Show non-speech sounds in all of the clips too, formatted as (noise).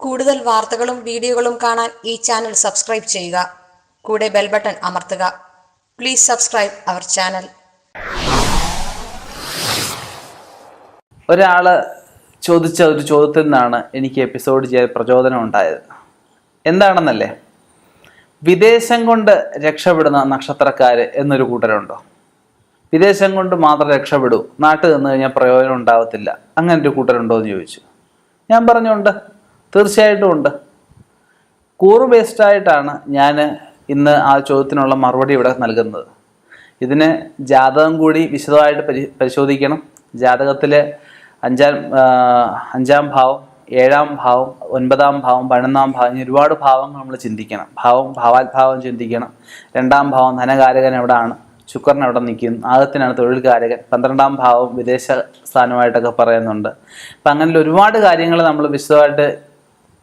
കൂടുതൽ വാർത്തകളും വീഡിയോകളും കാണാൻ ഈ ചാനൽ സബ്സ്ക്രൈബ് ചെയ്യുക. കൂടെ ബെൽ ബട്ടൺ അമർത്തുക. പ്ലീസ് സബ്സ്ക്രൈബ് അവർ ചാനൽ ഒരാൾ ചോദിച്ച ഒരു ചോദ്യത്തിൽ നിന്നാണ് എനിക്ക് എപ്പിസോഡ് ചെയ്യാൻ പ്രചോദനം ഉണ്ടായത്. എന്താണെന്നല്ലേ? വിദേശം കൊണ്ട് രക്ഷപ്പെടുന്ന നക്ഷത്രക്കാര് എന്നൊരു കൂട്ടരുണ്ടോ? വിദേശം കൊണ്ട് മാത്രം രക്ഷപ്പെടൂ. നാട്ടിൽ നിന്ന് കഴിഞ്ഞാൽ പ്രയോജനം ഉണ്ടാവത്തില്ല. അങ്ങനെ ഒരു കൂട്ടരുണ്ടോ എന്ന് ചോദിച്ചു. ഞാൻ പറഞ്ഞുണ്ട് തീർച്ചയായിട്ടും ഉണ്ട്. കൂറ് ബേസ്ഡ് ആയിട്ടാണ് ഞാൻ ഇന്ന് ആ ചോദ്യത്തിനുള്ള മറുപടി ഇവിടെ നൽകുന്നത്. ഇതിന് ജാതകം കൂടി വിശദമായിട്ട് പരി പരിശോധിക്കണം. ജാതകത്തിലെ അഞ്ചാം അഞ്ചാം ഭാവം ഏഴാം ഭാവം ഒൻപതാം ഭാവം പതിനൊന്നാം ഭാവം ഇനി ഒരുപാട് ഭാവങ്ങൾ നമ്മൾ ചിന്തിക്കണം. ഭാവം ഭാവാത്ഭാവം ചിന്തിക്കണം. രണ്ടാം ഭാവം ധനകാരകൻ എവിടെയാണ് ശുക്രൻ എവിടെ നിൽക്കുന്നു. തൊഴിൽ തൊഴിൽകാരകൻ. പന്ത്രണ്ടാം ഭാവം വിദേശ സ്ഥാനമായിട്ടൊക്കെ പറയുന്നുണ്ട്. അപ്പം അങ്ങനെ ഒരുപാട് കാര്യങ്ങൾ നമ്മൾ വിശദമായിട്ട്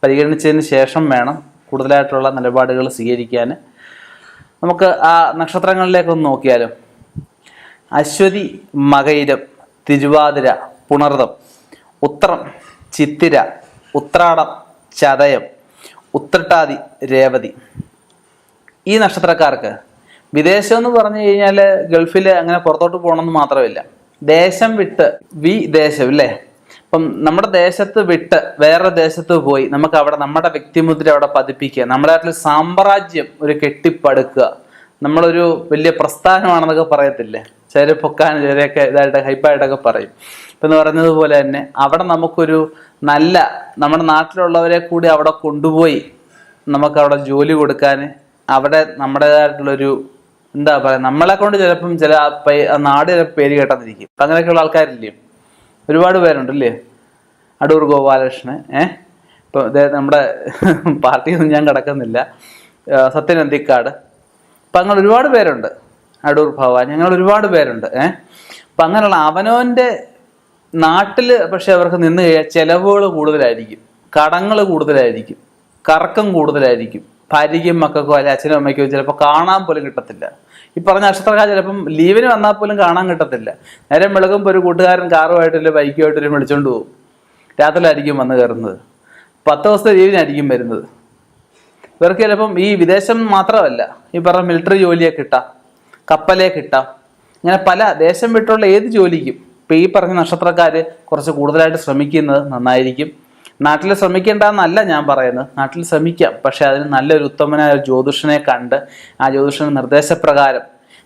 പരിഗണിച്ചതിന് ശേഷം വേണം കൂടുതലായിട്ടുള്ള നിലപാടുകൾ സ്വീകരിക്കാൻ. നമുക്ക് ആ നക്ഷത്രങ്ങളിലേക്കൊന്ന് നോക്കിയാലും. അശ്വതി മകയിരം തിരുവാതിര പുണർതം ഉത്രം ചിത്തിര ഉത്രാടം ചതയം ഉത്രട്ടാതി രേവതി. ഈ നക്ഷത്രക്കാർക്ക് വിദേശം എന്ന് പറഞ്ഞു കഴിഞ്ഞാൽ ഗൾഫിൽ അങ്ങനെ പുറത്തോട്ട് പോകണമെന്ന് മാത്രമില്ല. ദേശം വിട്ട് വി ദേശം അല്ലേ ഇപ്പം നമ്മുടെ ദേശത്ത് വിട്ട് വേറെ ദേശത്ത് പോയി നമുക്ക് അവിടെ നമ്മുടെ വ്യക്തിമുദ്ര അവിടെ പതിപ്പിക്കുക. നമ്മുടെ നാട്ടിൽ സാമ്രാജ്യം ഒരു കെട്ടിപ്പടുക്കുക. നമ്മളൊരു വലിയ പ്രസ്ഥാനമാണെന്നൊക്കെ പറയത്തില്ലേ? ചില പൊക്കാൻ ചിലരെയൊക്കെ ഇതായിട്ട് ഹൈപ്പായിട്ടൊക്കെ പറയും. ഇപ്പം എന്ന് പറഞ്ഞതുപോലെ തന്നെ അവിടെ നമുക്കൊരു നല്ല നമ്മുടെ നാട്ടിലുള്ളവരെ കൂടി അവിടെ കൊണ്ടുപോയി നമുക്ക് അവിടെ ജോലി കൊടുക്കാൻ അവിടെ നമ്മുടേതായിട്ടുള്ളൊരു എന്താ പറയുക നമ്മളെ കൊണ്ട് ചിലപ്പം ചില നാട് ചിലപ്പോൾ പേര് കേട്ടാന്നിരിക്കും അപ്പം അങ്ങനെയൊക്കെയുള്ള ആൾക്കാരില്ലേ? ഒരുപാട് പേരുണ്ടല്ലേ? അടൂർ ഗോപാലകൃഷ്ണൻ ഏഹ് ഇപ്പം നമ്മുടെ (laughs) പാർട്ടിയൊന്നും ഞാൻ കിടക്കുന്നില്ല. സത്യൻ അന്തിക്കാട്. അപ്പം അങ്ങനെ ഒരുപാട് പേരുണ്ട്. അടൂർ ഭവാൻ ഞങ്ങൾ ഒരുപാട് പേരുണ്ട് ഏഹ് അപ്പം അങ്ങനെയുള്ള അവനവന്റെ നാട്ടിൽ പക്ഷെ അവർക്ക് നിന്ന് കഴിഞ്ഞാൽ ചിലവുകൾ കൂടുതലായിരിക്കും. കടങ്ങൾ കൂടുതലായിരിക്കും. കറക്കം കൂടുതലായിരിക്കും. ഭാര്യയ്ക്കും മക്കൾക്കോ അല്ലെ അച്ഛനും അമ്മയ്ക്കോ ചിലപ്പോൾ കാണാൻ പോലും കിട്ടത്തില്ല. ഈ പറഞ്ഞ നക്ഷത്രക്കാർ ചിലപ്പം ലീവിന് വന്നാൽ പോലും കാണാൻ കിട്ടത്തില്ല. നേരം വെളുക്കുമ്പോൾ ഒരു കൂട്ടുകാരൻ കാറുമായിട്ടില്ല ബൈക്കുമായിട്ടില്ല വിളിച്ചോണ്ട് പോകും രാത്രിയിലായിരിക്കും വന്ന് കയറുന്നത്. പത്ത് ദിവസത്തെ ലീവിനായിരിക്കും വരുന്നത്. ഇവർക്ക് ചിലപ്പം ഈ വിദേശം മാത്രമല്ല ഈ പറഞ്ഞ മിലിറ്ററി ജോലിയെ കിട്ടാം കപ്പലെ കിട്ടാം. ഇങ്ങനെ പല ദേശം വിട്ടുള്ള ഏത് ജോലിക്കും ഇപ്പം ഈ പറഞ്ഞ നക്ഷത്രക്കാർ കുറച്ച് കൂടുതലായിട്ട് ശ്രമിക്കുന്നത് നന്നായിരിക്കും. നാട്ടിൽ ശ്രമിക്കേണ്ടെന്നല്ല ഞാൻ പറയുന്നത്. നാട്ടിൽ ശ്രമിക്കാം. പക്ഷേ അതിന് നല്ലൊരു ഉത്തമനായ ഒരു ജ്യോതിഷനെ കണ്ട് ആ ജ്യോതിഷന്റെ നിർദ്ദേശപ്രകാരം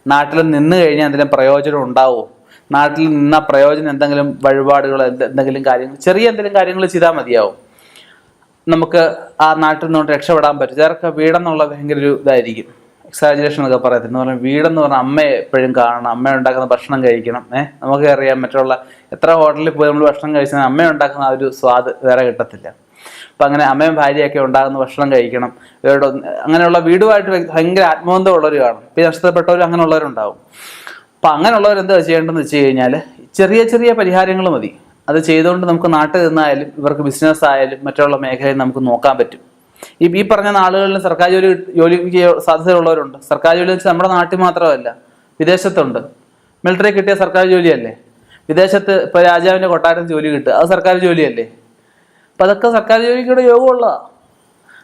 നാട്ടിൽ നിന്ന് കഴിഞ്ഞാൽ എന്തെങ്കിലും പ്രയോജനം ഉണ്ടാവുമോ നാട്ടിൽ നിന്ന പ്രയോജനം എന്തെങ്കിലും വഴിപാടുകൾ എന്തെങ്കിലും കാര്യങ്ങൾ ചെറിയ എന്തെങ്കിലും കാര്യങ്ങൾ ചെയ്താൽ മതിയാവും. നമുക്ക് ആ നാട്ടിൽ നിന്നുകൊണ്ട് രക്ഷപ്പെടാൻ പറ്റും. ചിലർക്ക് വീടെന്നുള്ള ഭയങ്കര ഒരു ഇതായിരിക്കും. എക്സാജുറേഷൻ എന്നൊക്കെ പറയത്തില്ല? എന്ന് പറഞ്ഞാൽ വീടെന്ന് പറഞ്ഞാൽ അമ്മയെ എപ്പോഴും കാണണം അമ്മ ഉണ്ടാക്കുന്ന ഭക്ഷണം കഴിക്കണം. ഏഹ് നമുക്ക് അറിയാം മറ്റുള്ള എത്ര ഹോട്ടലിൽ പോയി നമ്മൾ ഭക്ഷണം കഴിച്ചാൽ അമ്മ ഉണ്ടാക്കുന്ന ആ ഒരു സ്വാദ് വേറെ കിട്ടത്തില്ല. അപ്പം അങ്ങനെ അമ്മയും ഭാര്യയൊക്കെ ഉണ്ടാകുന്ന ഭക്ഷണം കഴിക്കണം. ഇവരുടെ അങ്ങനെയുള്ള വീടുമായിട്ട് ഭയങ്കര ആത്മബന്ധമുള്ളവർ കാണും. ഇപ്പം നഷ്ടപ്പെട്ടവരും അങ്ങനെയുള്ളവരുണ്ടാവും. അപ്പം അങ്ങനെയുള്ളവർ എന്താ ചെയ്യേണ്ടതെന്ന് വെച്ച് കഴിഞ്ഞാൽ ചെറിയ ചെറിയ പരിഹാരങ്ങൾ മതി. അത് ചെയ്തുകൊണ്ട് നമുക്ക് നാട്ടിൽ നിന്നായാലും ഇവർക്ക് ബിസിനസ് ആയാലും മറ്റുള്ള മേഖലയിൽ നമുക്ക് നോക്കാൻ പറ്റും. ഈ ഈ പറഞ്ഞ നാളുകളിൽ സർക്കാർ ജോലി ജോലി സാധ്യതയുള്ളവരുണ്ട്. സർക്കാർ ജോലി വെച്ചാൽ നമ്മുടെ നാട്ടിൽ മാത്രമല്ല വിദേശത്തുണ്ട്. മിലിറ്ററി കിട്ടിയ സർക്കാർ ജോലിയല്ലേ? വിദേശത്ത് ഇപ്പോൾ രാജാവിന്റെ കൊട്ടാരത്തിൽ ജോലി കിട്ടുക അത് സർക്കാർ ജോലിയല്ലേ? അപ്പം അതൊക്കെ സർക്കാർ ജോലിക്കൂടെ യോഗമുള്ളതാണ്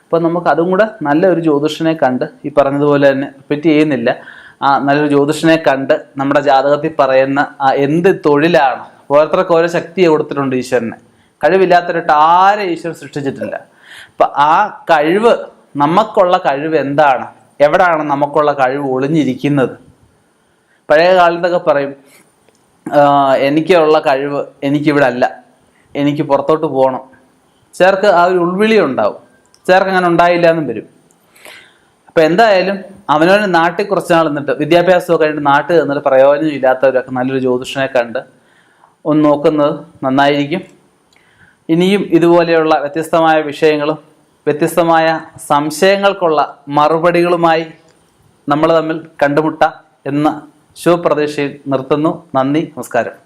അപ്പം നമുക്ക് അതും കൂടെ നല്ലൊരു ജ്യോതിഷനെ കണ്ട് ഈ പറഞ്ഞതുപോലെ തന്നെ റിപ്പീറ്റ് ചെയ്യുന്നില്ല. ആ നല്ലൊരു ജ്യോതിഷനെ കണ്ട് നമ്മുടെ ജാതകത്തിൽ പറയുന്ന ആ എന്ത് തൊഴിലാണ് ഓരോരുത്തർക്ക് ഓരോ ശക്തിയെ കൊടുത്തിട്ടുണ്ട് ഈശ്വരനെ. കഴിവില്ലാത്തവരായിട്ട് ആരെ ഈശ്വരൻ സൃഷ്ടിച്ചിട്ടില്ല. അപ്പം ആ കഴിവ് നമുക്കുള്ള കഴിവ് എന്താണ്? എവിടെയാണ് നമുക്കുള്ള കഴിവ് ഒളിഞ്ഞിരിക്കുന്നത്? പഴയ കാലത്തൊക്കെ പറയും "ആ, എനിക്കുള്ള കഴിവ് എനിക്കിവിടെ അല്ല എനിക്ക് പുറത്തോട്ട് പോകണം ചേർക്ക് ആ ഒരു ഉൾവിളി ഉണ്ടാവും. ചേർക്ക് അങ്ങനെ ഉണ്ടായില്ല എന്നും വരും. അപ്പൊ എന്തായാലും അവനവന് നാട്ടിൽ കുറച്ച് നാൾ നിന്നിട്ട് വിദ്യാഭ്യാസമൊക്കെ കഴിഞ്ഞിട്ട് നാട്ടിൽ നിന്നിട്ട് പ്രയോജനം ഇല്ലാത്തവരൊക്കെ നല്ലൊരു ജ്യോതിഷനെ കണ്ട് ഒന്ന് നോക്കുന്നത് നന്നായിരിക്കും. ഇനിയും ഇതുപോലെയുള്ള വ്യത്യസ്തമായ വിഷയങ്ങളും വ്യത്യസ്തമായ സംശയങ്ങൾക്കുള്ള മറുപടികളുമായി നമ്മൾ തമ്മിൽ കണ്ടുമുട്ട എന്ന ശുഭപ്രതീക്ഷയിൽ നിർത്തുന്നു. നന്ദി നമസ്കാരം.